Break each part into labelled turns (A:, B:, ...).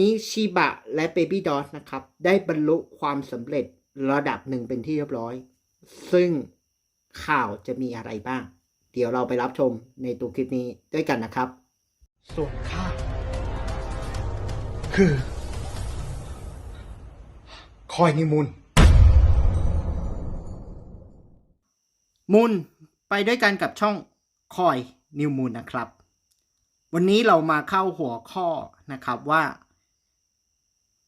A: นี้ชีบะและ Baby d o t นะครับ ได้บรรลุความสำเร็จระดับหนึ่งเป็นที่เรียบร้อย ซึ่งข่าวจะมีอะไรบ้าง เดี๋ยวเราไปรับชมในตัวคลิปนี้ด้วยกันนะครับ
B: ส่วนข้าคือ คอยนิมุน
A: มูลไปด้วยกันกับช่องคอยนิวมูลนะครับ วันนี้เรามาเข้าหัวข้อนะครับว่า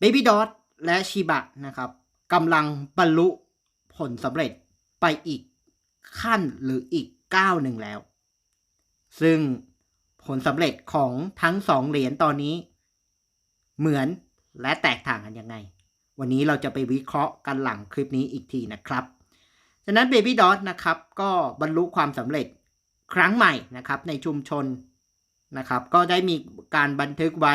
A: Baby d o t และชิบะนะครับกำลังบรรลุผลสำเร็จไปอีกขั้นหรืออีกก้าวหนึ่งแล้ว ซึ่งผลสำเร็จของทั้งสองเหรียญตอนนี้ เหมือนและแตกต่างกันยังไง วันนี้เราจะไปวิเคราะห์กันหลังคลิปนี้อีกทีนะครับฉะนั้น Baby d o t นะครับก็บรรลุความสำเร็จครั้งใหม่นะครับในชุมชนนะครับ ก็ได้มีการบันทึกไว้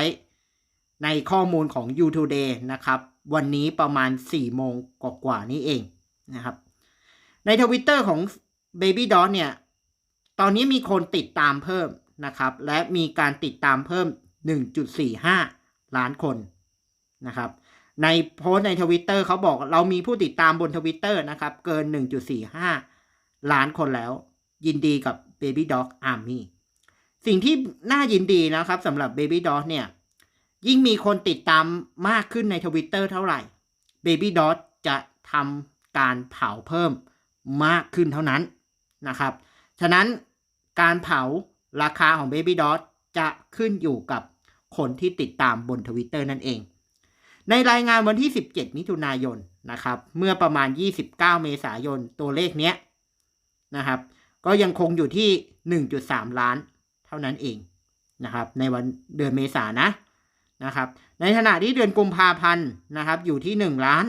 A: ในข้อมูลของ u Today นะครับ วันนี้ประมาณ 4 โมงกว่าๆนี้เองนะครับ ในทวิตเตอร์ของ Baby d o t เนี่ย ตอนนี้มีคนติดตามเพิ่มนะครับ และมีการติดตามเพิ่ม 1.45 ล้านคนนะครับ ในโพสต์ในทวิตเตอร์เขาบอกเรามีผู้ติดตามบนทวิตเตอร์นะครับ เกิน 1.45 ล้านคนแล้ว ยินดีกับ Baby Dog Army สิ่งที่น่ายินดีนะครับสำหรับ Baby Dog เนี่ย ยิ่งมีคนติดตามมากขึ้นในทวิตเตอร์เท่าไหร่ Baby Dog จะทำการเผาเพิ่มมากขึ้นเท่านั้นนะครับ ฉะนั้นการเผาราคาของ Baby Dog จะขึ้นอยู่กับคนที่ติดตามบนทวิตเตอร์นั่นเอง ในรายงานวันที่ 17 มิถุนายนนะครับ เมื่อประมาณ 29 เมษายนตัวเลขเนี้ยนะครับ ก็ยังคงอยู่ที่ 1.3 ล้านเท่านั้นเองนะครับ ในวันเดือนเมษานะ นะครับ ในขณะที่เดือนกุมภาพันธ์นะครับอยู่ที่ 1 ล้าน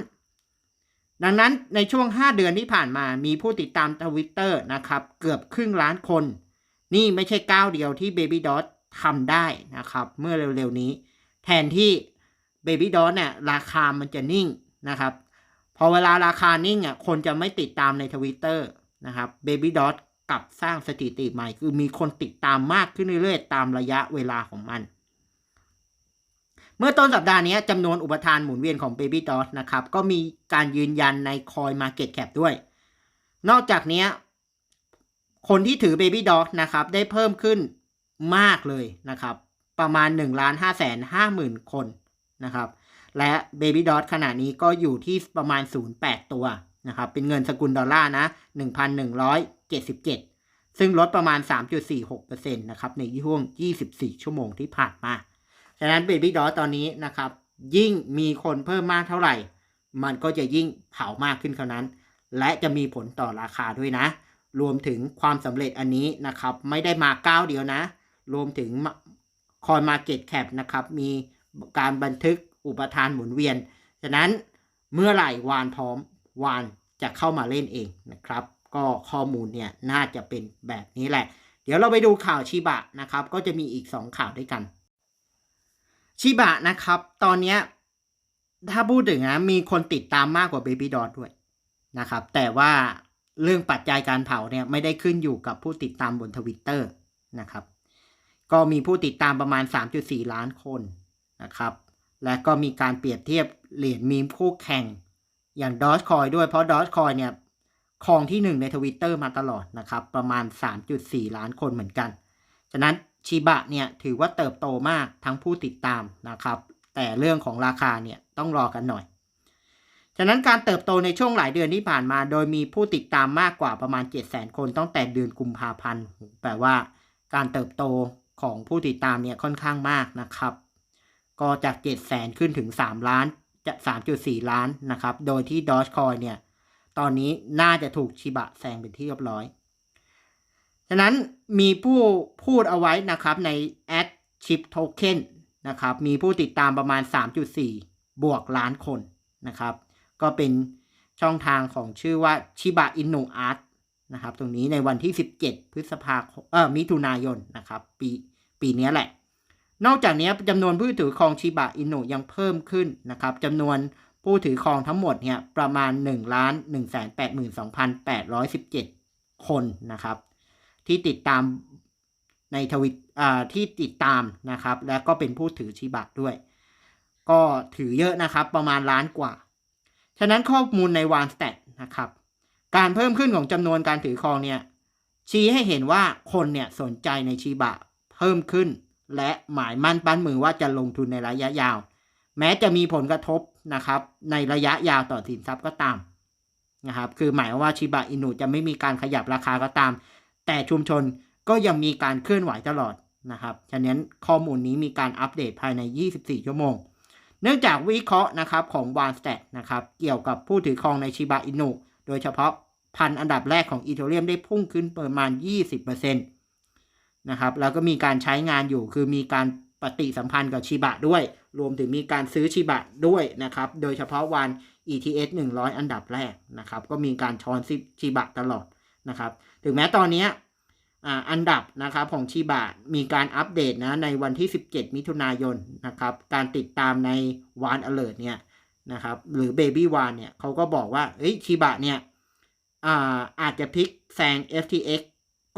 A: ดังนั้นในช่วง 5 เดือนที่ผ่านมามีผู้ติดตามทวิตเตอร์นะครับเกือบครึ่งล้านคน นี่ไม่ใช่ก้าวเดียวที่ Baby Dot ทำได้นะครับ เมื่อเร็วๆนี้ แทนที่ Baby d o t เนี่ยราคามันจะนิ่งนะครับพอเวลาราคานิ่งอะคนจะไม่ติดตามในทวิตเตอร์นะครับ Baby d o t กลับสร้างสถิติใหม่ คือมีคนติดตามมากขึ้นเรื่อยๆ ตามระยะเวลาของมัน มื่อต้นสัปดาห์นี้จำนวนอุปทานหมุนเวียนของ Baby d o t นะครับ ก็มีการยืนยันใน Coin Market Cap ด้วย นอกจากนี้ คนที่ถือ Baby d o t นะครับ ได้เพิ่มขึ้นมากเลยนะครับ ประมาณ1 5 5 0 0 0 0คนนะครับ และ Baby Dot ขณะนี้ก็อยู่ที่ประมาณ 0.8 ตัวนะครับ เป็นเงินสกุลดอลลาร์นะ 1,177 ซึ่งลดประมาณ 3.46%นะครับ ในช่วง 24 ชั่วโมงที่ผ่านมา ฉะนั้น Baby Dot ตอนนี้นะครับ ยิ่งมีคนเพิ่มมากเท่าไหร่ มันก็จะยิ่งเผามากขึ้นเท่านั้น และจะมีผลต่อราคาด้วยนะ รวมถึงความสำเร็จอันนี้นะครับ ไม่ได้มาก้าวเดียวนะ รวมถึงคอยมาเก็ตแคปนะครับ มีการบันทึกอุปทานหมุนเวียน ฉะนั้นเมื่อไหร่วานพร้อมวานจะเข้ามาเล่นเองนะครับ ก็ข้อมูลเนี่ยน่าจะเป็นแบบนี้แหละ เดี๋ยวเราไปดูข่าวชิบะนะครับ ก็จะมีอีก 2 ข่าวด้วยกัน ชิบะนะครับ ตอนนี้ถ้าพูดถึงนะมีคนติดตามมากกว่า Baby d o t ด้วยนะครับ แต่ว่าเรื่องปัจจัยการเผาเนี่ยไม่ได้ขึ้นอยู่กับผู้ติดตามบนทวิตเตอร์นะครับ ก็มีผู้ติดตามประมาณ 3.4 ล้านคนนะครับ และก็มีการเปรียบเทียบเหรียญมีมคู่แข่งอย่างดอ g คอยด้วยเพราะดอ g คอยเนี่ยครองที่หนึ่งในทวิตเตอร์มาตลอดนะครับ ประมาณ 3.4 ล้านคนเหมือนกัน ฉะนั้น ชิบะเนี่ยถือว่าเติบโตมากทั้งผู้ติดตามนะครับ แต่เรื่องของราคาเนี่ยต้องรอกันหน่อย ฉะนั้นการเติบโตในช่วงหลายเดือนที่ผ่านมา โดยมีผู้ติดตามมากกว่าประมาณ 700,000 คนตั้งแต่เดือนกุมภาพันธ์แปลว่าการเติบโตของผู้ติดตามเนี่ยค่อนข้างมากนะครับ ก็จาก 7 0 0 0 0 ขึ้นถึง 3 ล้านจะ3.4 ล้านนะครับ โดยที่ Dogecoin เนี่ย ตอนนี้น่าจะถูกชิบะแซงเป็นที่เรียบร้อย ฉะนั้นมีผู้พูดเอาไว้นะครับใน Ad Chip Token นะครับมีผู้ติดตามประมาณ 3.4 บวกล้านคนนะครับ ก็เป็นช่องทางของชื่อว่าชิบะอินโนอาร์ตนะครับตรงนี้ในวันที่ 17 พฤษภาคมเออมิถุนายนนะครับปีปีนี้แหละ นอกจากนี้จำนวนผู้ถือครองชิบะอินุยังเพิ่มขึ้นนะครับจำนวนผู้ถือครองทั้งหมดเนี่ยประมาณ1ล้าน1 8 2 8 1 7 คนนะครับ ที่ติดตามในทวิตอ่าที่ติดตามนะครับ แล้วก็เป็นผู้ถือชิบะด้วย ก็ถือเยอะนะครับประมาณล้านกว่า ฉะนั้นข้อมูลในวานส t ต t นะครับ การเพิ่มขึ้นของจำนวนการถือครองเนี่ย ชี้ให้เห็นว่าคนเนี่ยสนใจในชีบะเพิ่มขึ้น และหมายมั่นปั้นมือว่าจะลงทุนในระยะยาว แม้จะมีผลกระทบนะครับ ในระยะยาวต่อสินทรัพย์ก็ตามนะครับ คือหมายว่าชิบะอินุจะไม่มีการขยับราคาก็ตาม แต่ชุมชนก็ยังมีการเคลื่อนไหวตลอดนะครับ ฉะนั้นข้อมูลนี้มีการอัปเดตภายใน 24 ชั่วโมง เนื่องจากวิเคราะห์นะครับของวานส t ต t นะครับเกี่ยวกับผู้ถือครองในชิบะอินุ โดยเฉพาะพันอันดับแรกของอีเทเรียมได้พุ่งขึ้นประมาณ 20%นะครับแล้วก็มีการใช้งานอยู่คือมีการปฏิสัมพันธ์กับชิบะด้วย รวมถึงมีการซื้อชิบะด้วยนะครับ โดยเฉพาะวัน ETS 100 อันดับแรกนะครับ ก็มีการช้อนชิบะตลอดนะครับ ถึงแม้ตอนนี้อันดับนะครับของชิบะมีการอัปเดตนะในวันที่ 17 มิถุนายนนะครับการติดตามในวาน alert เนี่ยนะครับหรือ baby วานเนี่ยเขาก็บอกว่าเฮ้ยชิบะเนี่ยอาอาจจะพลิกแซง FTX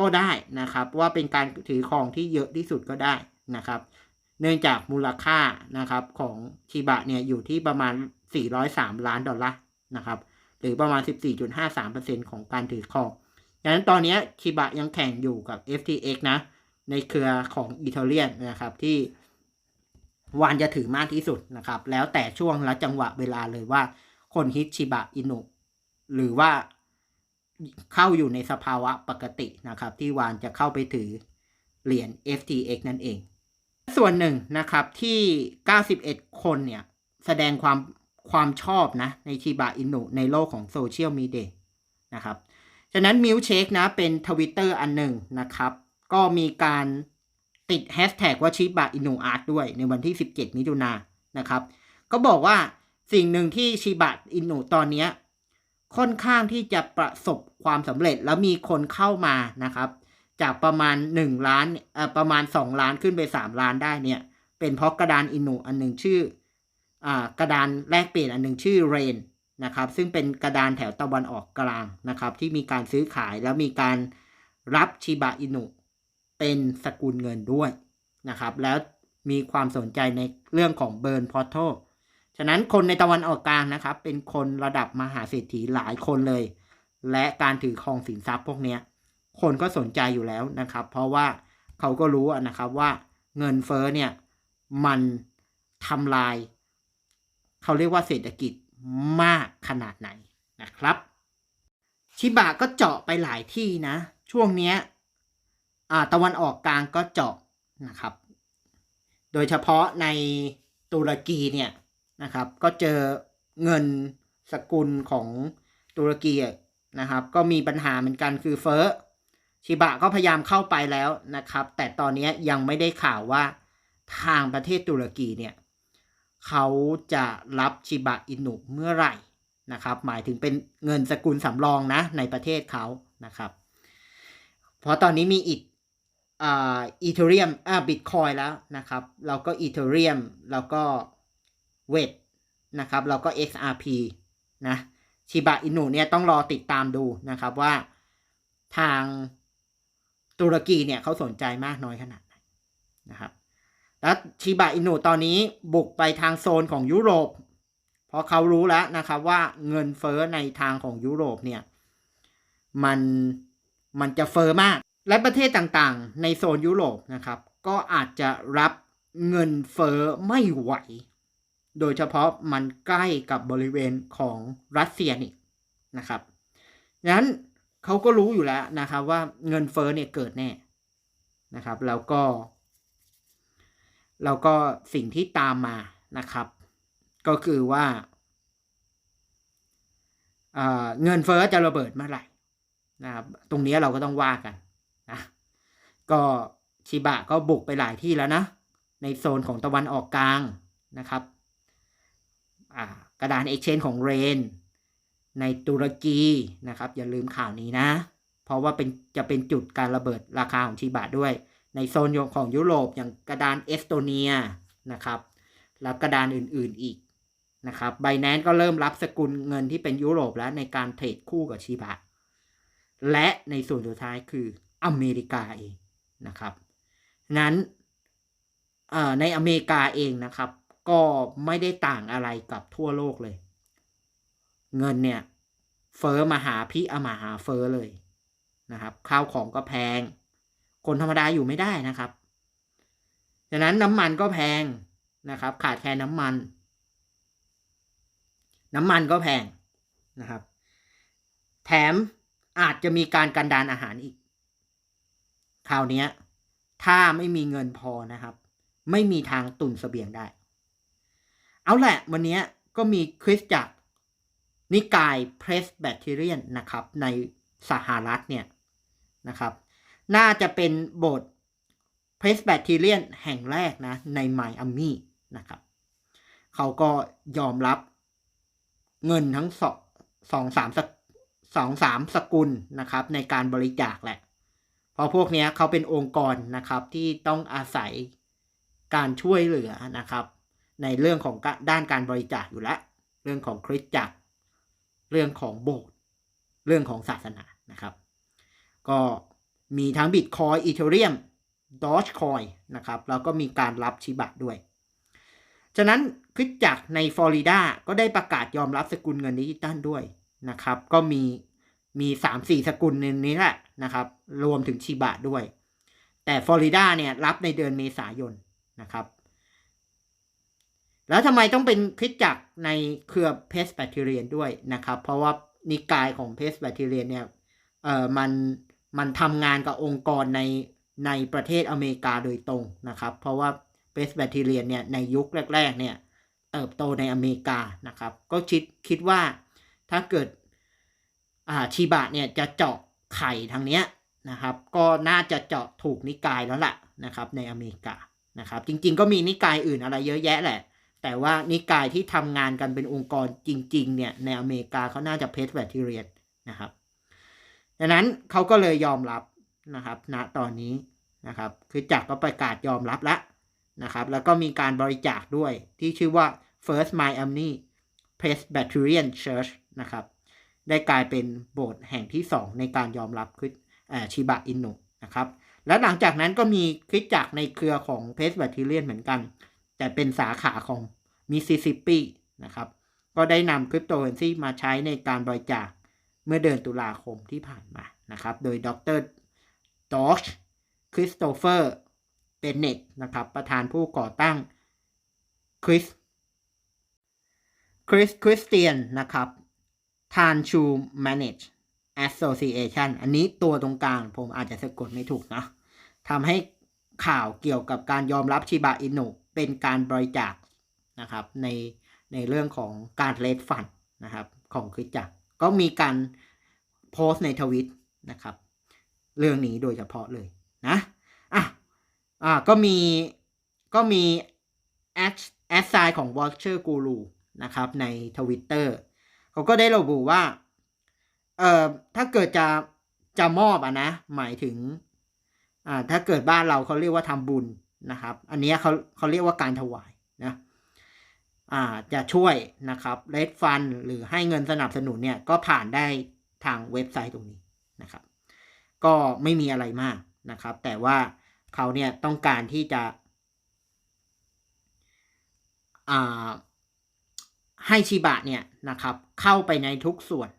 A: ก็ได้นะครับ ว่าเป็นการถือครองที่เยอะที่สุดก็ได้นะครับ เนื่องจากมูลค่านะครับของชิบะเนี่ยอยู่ที่ประมาณ 403 ล้านดอลลาร์นะครับหรือประมาณ 14.53%ของการถือครอง ดังนั้นตอนนี้ชิบะยังแข่งอยู่กับ FTX นะ ในเครือของอีเทเรียนนะครับที่วานจะถือมากที่สุดนะครับ แล้วแต่ช่วงและจังหวะเวลาเลยว่าคนฮิตชิบะอินุหรือว่าเข้าอยู่ในสภาวะปกตินะครับ ที่วานจะเข้าไปถือเหรียญ FTX นั่นเอง ส่วนหนึ่งนะครับที่ 91 คนเนี่ย แสดงความความชอบนะในชิบะอินุในโลกของโซเชียลมีเดียนะครับ ฉะนั้นมิวเชคนะเป็นทวิตเตอร์อันหนึ่งนะครับ ก็มีการติดแฮชแท็กว่าชิบะอินุอาร์ตด้วยในวันที่ 17 มิถุนานนะครับ ก็บอกว่าสิ่งหนึ่งที่ชิบะอินุตอนนี้ค่อนข้างที่จะประสบความสำเร็จแล้วมีคนเข้ามานะครับ จากประมาณ 1 ล้านเอ่อประมาณ 2 ล้านขึ้นไป 3 ล้านได้เนี่ย เป็นเพราะกระดานอินุอันหนึ่งชื่ออ่ากระดานแลกเปลี่ยนอันหนึ่งชื่อเรน นะครับ ซึ่งเป็นกระดานแถวตะวันออกกลางนะครับ ที่มีการซื้อขายแล้วมีการรับชิบะอินุเป็นสกุลเงินด้วยนะครับ แล้วมีความสนใจในเรื่องของเบิร์นพอร์ทฉะนั้นคนในตะวันออกกลางนะครับ เป็นคนระดับมหาเศรษฐีหลายคนเลย และการถือครองสินทรัพย์พวกนี้คนก็สนใจอยู่แล้วนะครับ เพราะว่าเขาก็รู้นะครับว่าเงินเฟ้อเนี่ยมันทำลาย เขาเรียกว่าเศรษฐกิจ มากขนาดไหนนะครับชิบะก็เจาะไปหลายที่นะ ช่วงเนี้ยอ่าตะวันออกกลางก็เจาะนะครับ โดยเฉพาะในตุรกีเนี่ยนะครับ ก็เจอเงินสกุลของตุรกีนะครับ ก็มีปัญหาเหมือนกันคือเฟ้อชิบะก็พยายามเข้าไปแล้วนะครับ แต่ตอนนี้ยังไม่ได้ข่าวว่าทางประเทศตุรกีเนี่ย เขาจะรับชิบะอินุเมื่อไหร่นะครับ หมายถึงเป็นเงินสกุลสำรองนะในประเทศเขานะครับ เพราะตอนนี้มีอีกอีเทเรียมอ่าบิตคอยแล้วนะครับ แล้วก็อีเทเรียมแล้วก็เวทนะครับ แล้วก็ XRP นะชิบะอินุเนี่ยต้องรอติดตามดูนะครับว่าทางตุรกีเนี่ยเขาสนใจมากน้อยขนาดไหนนะครับ แล้วชิบะอินุตอนนี้บุกไปทางโซนของยุโรป เพราะเขารู้แล้วนะครับว่าเงินเฟ้อในทางของยุโรปเนี่ยมันมันจะเฟ้อมาก และประเทศต่างๆ ในโซนยุโรปนะครับ ก็อาจจะรับเงินเฟ้อไม่ไหว โดยเฉพาะมันใกล้กับบริเวณของรัสเซียนี่นะครับงั้นเขาก็รู้อยู่แล้วนะครับว่าเงินเฟ้อเนี่ยเกิดแน่นะครับ แล้วก็ แล้วก็สิ่งที่ตามมานะครับ ก็คือว่าเเงินเฟ้อจะระเบิดเมื่อไหร่นะครับตรงนี้เราก็ต้องว่ากันนะก็ชิบะก็บุกไปหลายที่แล้วนะ ในโซนของตะวันออกกลางนะครับกระดาน Exchange ของเรน ในตุรกีนะครับ อย่าลืมข่าวนี้นะ เพราะว่าเป็นจะเป็นจุดการระเบิดราคาของชิบะด้วย ในโซนของยุโรปอย่างกระดานเอสโตเนียนะครับแล้วกระดานอื่นๆอีกนะครับไบแนนก็เริ่มรับสกุลเงินที่เป็นยุโรปแล้วในการเทรดคู่กับชิบะ และในส่วนสุดท้ายคืออเมริกาเองนะครับ นั้นในอเมริกาเองนะครับ ก็ไม่ได้ต่างอะไรกับทั่วโลกเลย เงินเนี่ยเฟอ้อมาหาพี่อมาหาเฟอ้อเลยนะครับ ข้าวของก็แพง คนธรรมดาอยู่ไม่ได้นะครับฉะนั้นน้ำมันก็แพงนะครับ ขาดแคลนน้ำมัน น้ำมันก็แพงนะครับ แถมอาจจะมีการกันดานอาหารอีกคราวนี้ถ้าไม่มีเงินพอนะครับ ไม่มีทางตุนเสบียงได้ เอาแหละ วันนี้ก็มีคริสจักรนิกายเพรสแบคทีเรียนนะครับ ในสหรัฐเนี่ยนะครับ น่าจะเป็นโบสถ์เพรสแบคทีเรียนแห่งแรกนะในไมอามี่นะครับ เขาก็ยอมรับเงินทั้งสองสองสามสสองสามสกุลนะครับในการบริจาคแหละ เพราะพวกนี้เขาเป็นองค์กรนะครับที่ต้องอาศัยการช่วยเหลือนะครับ ในเรื่องของด้านการบริจาคอยู่แล้วเรื่องของคริสตจักร เรื่องของโบสถ์เรื่องของศาสนานะครับ ก็ มีทั้งบิตคอยอีเทเรียมดอชคอยนะครับ แล้วก็มีการรับชิบะด้วย ฉะนั้นคริสจักรในฟลอริดาก็ได้ประกาศยอมรับสกุลเงินดิจิตัลด้วยนะครับ ก็มีมีสามสี่สกุลในนี้แหละนะครับ รวมถึงชิบะด้วย แต่ฟลอริดาเนี่ยรับในเดือนเมษายนนะครับ แล้วทำไมต้องเป็นคริสจักรในเครือเพสแบคทีเรียนด้วยนะครับ เพราะว่านิกายของเพสแบคทีเรียนเนี่ยเอ่อมัน มันทำงานกับองค์กรในในประเทศอเมริกาโดยตรงนะครับ เพราะว่าเพสแบคทีเรียนเนี่ยในยุคแรก ๆ เนี่ยเติบโตในอเมริกานะครับ ก็คิดคิดว่าถ้าเกิดอ่าชีบะเนี่ยจะเจาะไข่ทางเนี้ยนะครับ ก็น่าจะเจาะถูกนิกายแล้วล่ะนะครับ ในอเมริกานะครับ จริง ๆ ก็มีนิกายอื่นอะไรเยอะแยะแหละ แต่ว่านิกายที่ทำงานกันเป็นองค์กรจริง ๆ เนี่ยในอเมริกาเขาน่าจะเพสแบคทีเรียนนะครับ ดังนั้นเขาก็เลยยอมรับนะครับณตอนนี้นะครับคือจักรก็ประกาศยอมรับแล้วนะครับแล้วก็มีการบริจาคด้วยที่ชื่อว่า First Miami Presbyterian Church นะครับได้กลายเป็นโบสถ์แห่งที่ 2 ในการยอมรับคริสชิบะอินุนะครับและหลังจากนั้นก็มีคริสจักรในเครือของเพสแบคทีเรียนเหมือนกัน แต่เป็นสาขาของมิสซิสซิปปีนะครับก็ได้นำคริปโตเคอเรนซีมาใช้ในการบริจาค เมื่อเดือนตุลาคมที่ผ่านมานะครับ โดยดรดอชคริสโตเฟอร์เบนเน็ตนะครับ ประธานผู้ก่อตั้งคริสคริสคริสเตียนนะครับทานชู manage association อันนี้ตัวตรงกลางผมอาจจะสะกดไม่ถูกนะทำให้ข่าวเกี่ยวกับการยอมรับชิบะอินุเป็นการบริจาคนะครับในในเรื่องของการเลดฟันนะครับของคริสจักร ก็มีการโพสต์ในทวิตนะครับ เรื่องนี้โดยเฉพาะเลยนะอะอะก็มีก็มีแอดแอดไซน์ของ Watcher Guru นะครับในทวิตเตอร์เขาก็ได้ระบุว่า เอ่อ ถ้าเกิดจะจะมอบอะนะ หมายถึง อ่า ถ้าเกิดบ้านเราเขาเรียกว่าทำบุญนะครับ อันนี้เขาเขาเรียกว่าการถวายนะ จะช่วยนะครับเลดฟันหรือให้เงินสนับสนุนเนี่ยก็ผ่านได้ทางเว็บไซต์ตรงนี้นะครับ ก็ไม่มีอะไรมากนะครับ แต่ว่าเขาเนี่ยต้องการที่จะให้ชิบะเนี่ยนะครับเข้าไปในทุกส่วน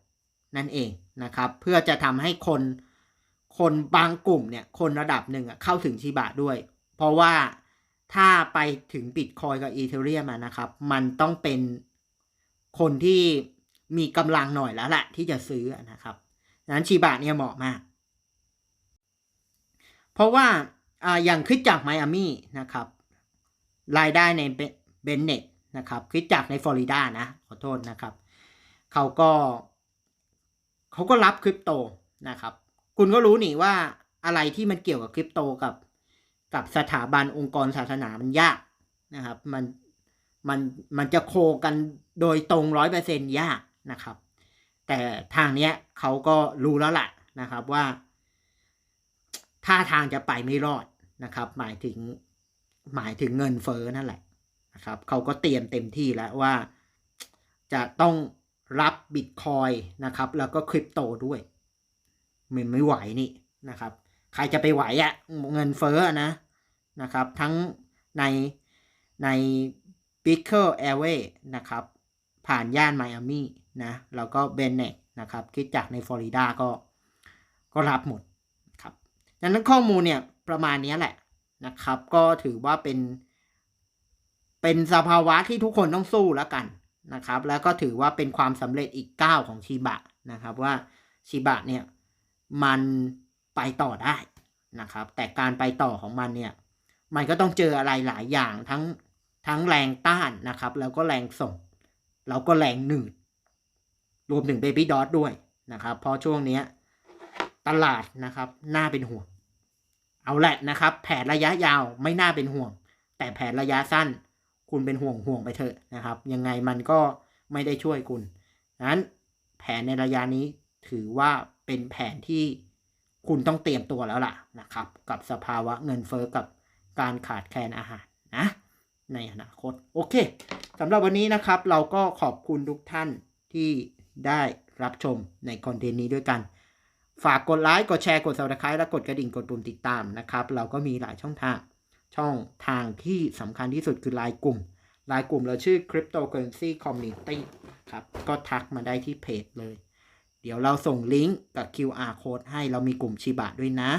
A: นั่นเองนะครับ เพื่อจะทำให้คนคนบางกลุ่มเนี่ยคนระดับหนึ่งอะเข้าถึงชิบะด้วย เพราะว่า ถ้าไปถึงบิตคอยกับอีเทเรียมนะครับ มันต้องเป็นคนที่มีกำลังหน่อยแล้วแหละที่จะซื้อนะครับดังนั้นชิบะเนี่ยเหมาะมาก เพราะว่าอย่างคริสจากไมอามี่นะครับ รายได้ในเบนเน็ตนะครับคริสจากในฟลอริดานะ ขอโทษนะครับ เขาก็เขาก็รับคริปโตนะครับ คุณก็รู้นี่ว่าอะไรที่มันเกี่ยวกับคริปโตกับ กับสถาบันองค์กรศาสนามันยากนะครับ มันมันมันจะโคกันโดยตรงร้อยเปอร์เซ็นยากนะครับ แต่ทางเนี้ยเขาก็รู้แล้วล่ะนะครับว่าท่าทางจะไปไม่รอดนะครับ หมายถึงหมายถึงเงินเฟ้อนั่นแหละนะครับเขาก็เตรียมเต็มที่แล้วว่าจะต้องรับบิตคอยนะครับ แล้วก็คริปโตด้วยมันไม่ไหวนี่นะครับ ใครจะไปไหวอะ่ะเงินเฟ้อนะนะครับ ทั้งในใน b i c k e r Airway นะครับ ผ่านย่านไมอามี่นะ แล้วก็เบนเน t นะครับ คิดจากในฟลอริดาก็ ก็รับหมดครับดังนั้นข้อมูลเนี่ย ประมาณนี้แหละนะครับ ก็ถือว่าเป็น เป็นสภาวะที่ทุกคนต้องสู้แล้วกันนะครับ แล้วก็ถือว่าเป็นความสำเร็จอีกก้าวของชีบะนะครับ ว่าชีบะเนี่ย มัน ไปต่อได้นะครับ แต่การไปต่อของมันเนี่ย มันก็ต้องเจออะไรหลายอย่างทั้งทั้งแรงต้านนะครับ แล้วก็แรงส่ง แล้วก็แรงหนืด รวมถึงเบบี้ดอ t ด้วยนะครับเพราะช่วงนี้ตลาดนะครับ น่าเป็นห่วง เอาแหละนะครับ แผนระยะยาวไม่น่าเป็นห่วง แต่แผนระยะสั้น คุณเป็นห่วงห่วงไปเถอะนะครับ ยังไงมันก็ไม่ได้ช่วยคุณนั้นแผนในระยะนี้ถือว่าเป็นแผนที่ คุณต้องเตรียมตัวแล้วล่ะนะครับ กับสภาวะเงินเฟ้อกับการขาดแคลนอาหารนะในอนาคต โอเคสำหรับวันนี้นะครับ เราก็ขอบคุณทุกท่านที่ได้รับชมในคอนเทนต์นี้ด้วยกัน ฝากกดไลค์กดแชร์กด subscribe และกดกระดิ่งกดปุ่มติดตามนะครับ เราก็มีหลายช่องทาง ช่องทางที่สำคัญที่สุดคือไลน์กลุ่มไลน์กลุ่มเราชื่อ cryptocurrency community ครับ ก็ทักมาได้ที่เพจเลย เดี๋ยวเราส่งลิงก์กับ QR code ให้เรามีกลุ่มชิบะด้วยนะ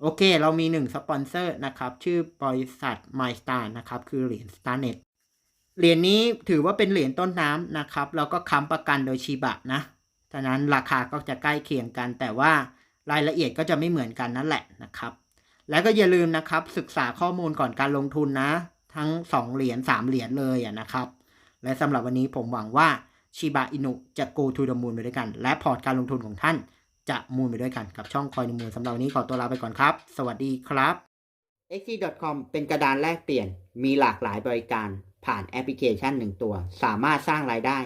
A: โอเค เรามีหนึ่งสปอนเซอร์นะครับ ชื่อบริษัท MyStar นะครับ คือเหรียญ StarNet เหรียญนี้ถือว่าเป็นเหรียญต้นน้ำนะครับ แล้วก็ค้ำประกันโดยชิบะนะฉะนั้นราคาก็จะใกล้เคียงกัน แต่ว่ารายละเอียดก็จะไม่เหมือนกันนั่นแหละนะครับ แล้วก็อย่าลืมนะครับ ศึกษาข้อมูลก่อนการลงทุนนะ ทั้ง 2 เหรียญ3เหรียญเลยนะครับ และสำหรับวันนี้ผมหวังว่า ชิบะอินุจะ go to the moon ไปด้วยกัน และพอร์ตการลงทุนของท่านจะมูนไปด้วยกันกับช่องคอยนมูลสำหรับวันนี้ขอตัวลาไปก่อนครับ สวัสดีครับ x.com เป็นกระดานแลกเปลี่ยน มีหลากหลายบริการ ผ่านแอปพลิเคชันหนึ่งตัว สามารถสร้างรายได้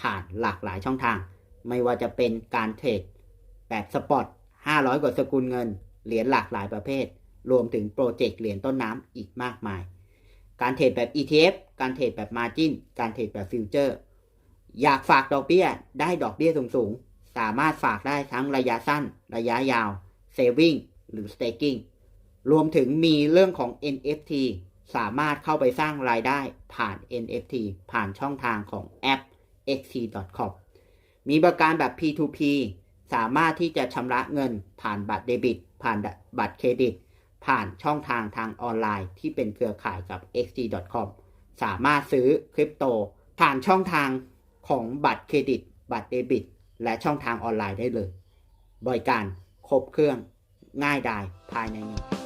A: ผ่านหลากหลายช่องทาง ไม่ว่าจะเป็นการเทรดแบบสปอต500 กว่าสกุลเงิน เหรียญหลากหลายประเภท รวมถึงโปรเจกต์เหรียญต้นน้ำอีกมากมาย การเทรดแบบ ETF การเทรดแบบ Margin การเทรดแบบฟิวเจอร์ อยากฝากดอกเบี้ยได้ดอกเบี้ยสูงๆ สามารถฝากได้ทั้งระยะสั้น ระยะยาว Saving หรือ Staking รวมถึงมีเรื่องของ NFT สามารถเข้าไปสร้างรายได้ผ่าน NFT ผ่านช่องทางของแอป xt.com มีบริการแบบ P2P สามารถที่จะชำระเงินผ่านบัตรเดบิต ผ่านบัตรเครดิต ผ่านช่องทางทางออนไลน์ที่เป็นเครือข่ายกับ xt.com สามารถซื้อคริปโต ผ่านช่องทาง ของบัตรเครดิต บัตรเดบิต และช่องทางออนไลน์ได้เลย บริการครบเครื่องง่ายดายภายในหนึ่ง